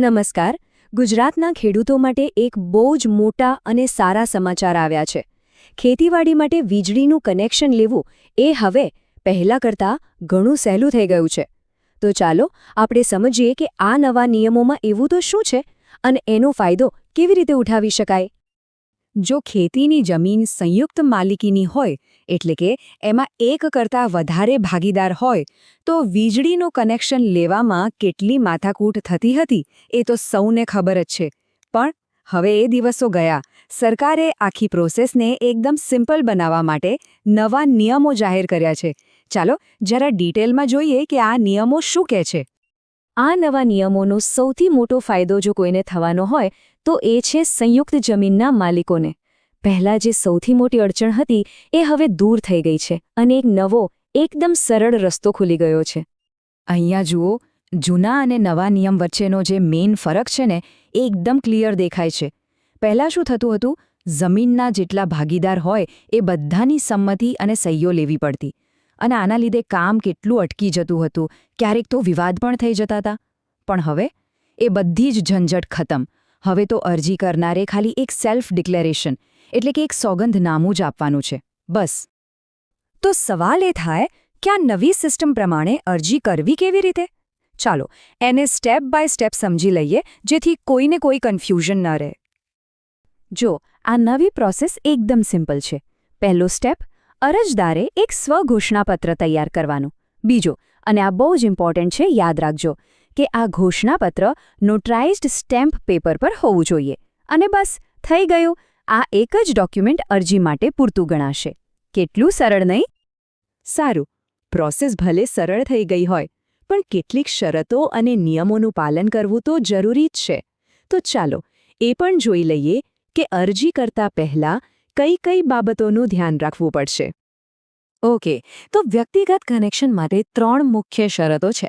નમસ્કાર. ગુજરાતના ખેડૂતો માટે એક બહુ જ મોટા અને સારા સમાચાર આવ્યા છે. ખેતીવાડી માટે વીજળીનું કનેક્શન લેવું એ હવે પહેલાં કરતાં ઘણું સહેલું થઈ ગયું છે. તો ચાલો આપણે સમજીએ કે આ નવા નિયમોમાં એવું તો શું છે? અને એનો ફાયદો કેવી રીતે ઉઠાવી શકાય? જો ખેતીની જમીન સંયુક્ત માલિકીની હોય, એટલે કે એમાં એક કરતાં વધારે ભાગીદાર હોય, તો વીજળીનું કનેક્શન લેવામાં કેટલી માથાકૂટ થતી હતી એ તો સૌને ખબર જ છે. પણ હવે એ દિવસો ગયા. સરકારે આખી પ્રોસેસને એકદમ સિમ્પલ બનાવવા માટે નવા નિયમો જાહેર કર્યા છે. ચાલો જરા ડિટેલમાં જોઈએ કે આ નિયમો શું કહે છે. આ નવા નિયમોનો સૌથી મોટો ફાયદો જો કોઈને થવાનો હોય, તો એ છે સંયુક્ત જમીનના માલિકોને. પહેલા જે સૌથી મોટી અડચણ હતી, એ હવે દૂર થઈ ગઈ છે અને એક નવો, એકદમ સરળ રસ્તો ખુલી ગયો છે. અહીંયા જુઓ, જૂના અને નવા નિયમ વચ્ચેનો જે મેઇન ફરક છે ને, એ એકદમ ક્લિયર દેખાય છે. પહેલાં શું થતું હતું? જમીનના જેટલા ભાગીદાર હોય, એ બધાની સંમતિ અને સહીઓ લેવી પડતી. અને આના લીધે કામ કેટલું અટકી જતું હતું, ક્યારેક તો વિવાદ પણ થઈ જતા હતા પણ હવે એ બધી જ ઝંઝટ ખતમ. હવે તો અરજી કરનારે ખાલી એક સેલ્ફ ડિક્લેરેશન એટલે કે એક સોગંધનામું જ આપવાનું છે. બસ. તો સવાલ એ થાય કે આ નવી સિસ્ટમ પ્રમાણે અરજી કરવી કેવી રીતે? ચાલો, એને સ્ટેપ બાય સ્ટેપ સમજી લઈએ, જેથી કોઈને કોઈ કન્ફ્યુઝન ન રહે. જો, આ નવી પ્રોસેસ એકદમ સિમ્પલ છે. પહેલો સ્ટેપ અરજદારે એક સ્વઘોષણાપત્ર તૈયાર કરવાનું. બીજો, અને આ બહુ જ ઇમ્પોર્ટન્ટ છે, યાદ રાખજો, કે આ ઘોષણાપત્ર નોટરાઇઝ્ડ સ્ટેમ્પ પેપર પર હોવું જોઈએ. અને બસ, થઈ ગયું. આ એક જ ડોક્યુમેન્ટ અરજી માટે પૂરતું ગણાશે. કેટલું સરળ નહીં? સારું પ્રોસેસ ભલે સરળ થઈ ગઈ હોય, પણ કેટલીક શરતો અને નિયમોનું પાલન કરવું તો જરૂરી જ છે. તો ચાલો, એ પણ જોઈ લઈએ કે અરજી કરતા પહેલા કઈ કઈ બાબતોનું ધ્યાન રાખવું પડશે? ઓકે, તો વ્યક્તિગત કનેક્શન માટે ત્રણ મુખ્ય શરતો છે.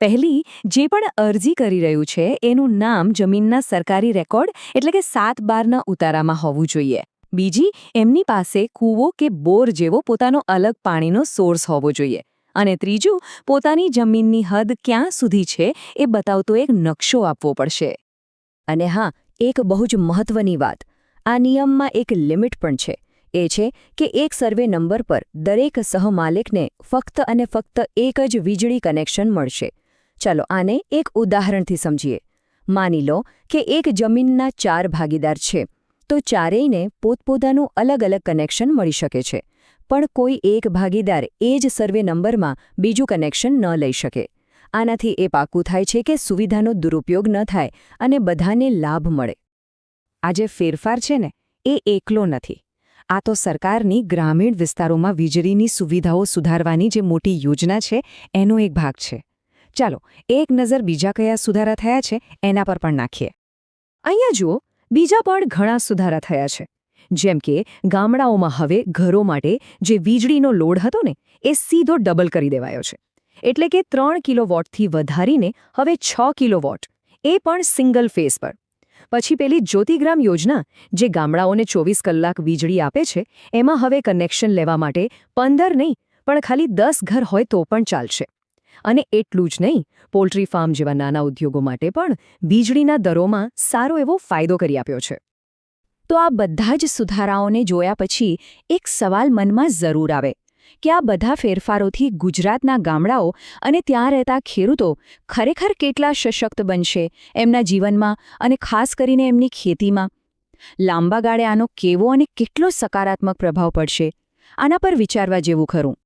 પહેલી, જે પણ અરજી કરી રહ્યું છે, એનું નામ જમીનના સરકારી રેકોર્ડ એટલે કે સાત બારના ઉતારામાં હોવું જોઈએ. બીજી, એમની પાસે કૂવો કે બોર જેવો પોતાનો અલગ પાણીનો સોર્સ હોવો જોઈએ. અને ત્રીજું, પોતાની જમીનની હદ ક્યાં સુધી છે એ બતાવતો એક નકશો આપવો પડશે. અને હા, એક બહુ જ મહત્વની વાત. આ નિયમમાં એક લિમિટ પણ છે. એ છે કે એક સર્વે નંબર પર દરેક સહમાલિકને ફક્ત અને ફક્ત એક જ વીજળી કનેક્શન મળશે. ચાલો આને એક ઉદાહરણથી સમજીએ. માની લો કે એક જમીનના ચાર ભાગીદાર છે, તો ચારેયને પોતપોતાનું અલગ અલગ કનેક્શન મળી શકે છે. પણ કોઈ એક ભાગીદાર એ જ સર્વે નંબરમાં બીજું કનેક્શન ન લઈ શકે. આનાથી એ પાકું થાય છે કે સુવિધાનો દુરુપયોગ ન થાય અને બધાને લાભ મળે. આ જે ફેરફાર છે ને, એ એકલો નથી. આ તો સરકારની ગ્રામીણ વિસ્તારોમાં વીજળીની સુવિધાઓ સુધારવાની જે મોટી યોજના છે, એનો એક ભાગ છે. ચાલો, એક નજર બીજા કયા સુધારા થયા છે, એના પર પણ નાખીએ. અહીંયા જુઓ, બીજા પણ ઘણા સુધારા થયા છે. જેમ કે, ગામડાઓમાં હવે ઘરો માટે જે વીજળીનો લોડ હતો ને, એ સીધો ડબલ કરી દેવાયો છે. એટલે કે ત્રણ કિલોવોટથી વધારીને હવે છ કિલોવોટ. એ પણ સિંગલ ફેઝ પર. પછી પેલી જ્યોતિગ્રામ યોજના, જે ગામડાઓને ચોવીસ કલાક વીજળી આપે છે, એમાં હવે કનેક્શન લેવા માટે પંદર નહીં, પણ ખાલી દસ ઘર હોય તો પણ ચાલશે. અને એટલું જ નહીં, પોલ્ટ્રી ફાર્મ જેવા નાના ઉદ્યોગો માટે પણ વીજળીના દરોમાં સારો એવો ફાયદો કરી આપ્યો છે. તો આ બધા જ સુધારાઓને જોયા પછી એક સવાલ મનમાં જરૂર આવે કે આ બધા ફેરફારોથી ગુજરાતના ગામડાઓ અને ત્યાં રહેતા ખેડૂતો ખરેખર કેટલા સશક્ત બનશે એમના જીવનમાં અને ખાસ કરીને એમની ખેતીમાં? લાંબા ગાળે આનો કેવો અને કેટલો સકારાત્મક પ્રભાવ પડશે? આના પર વિચારવા જેવું ખરું.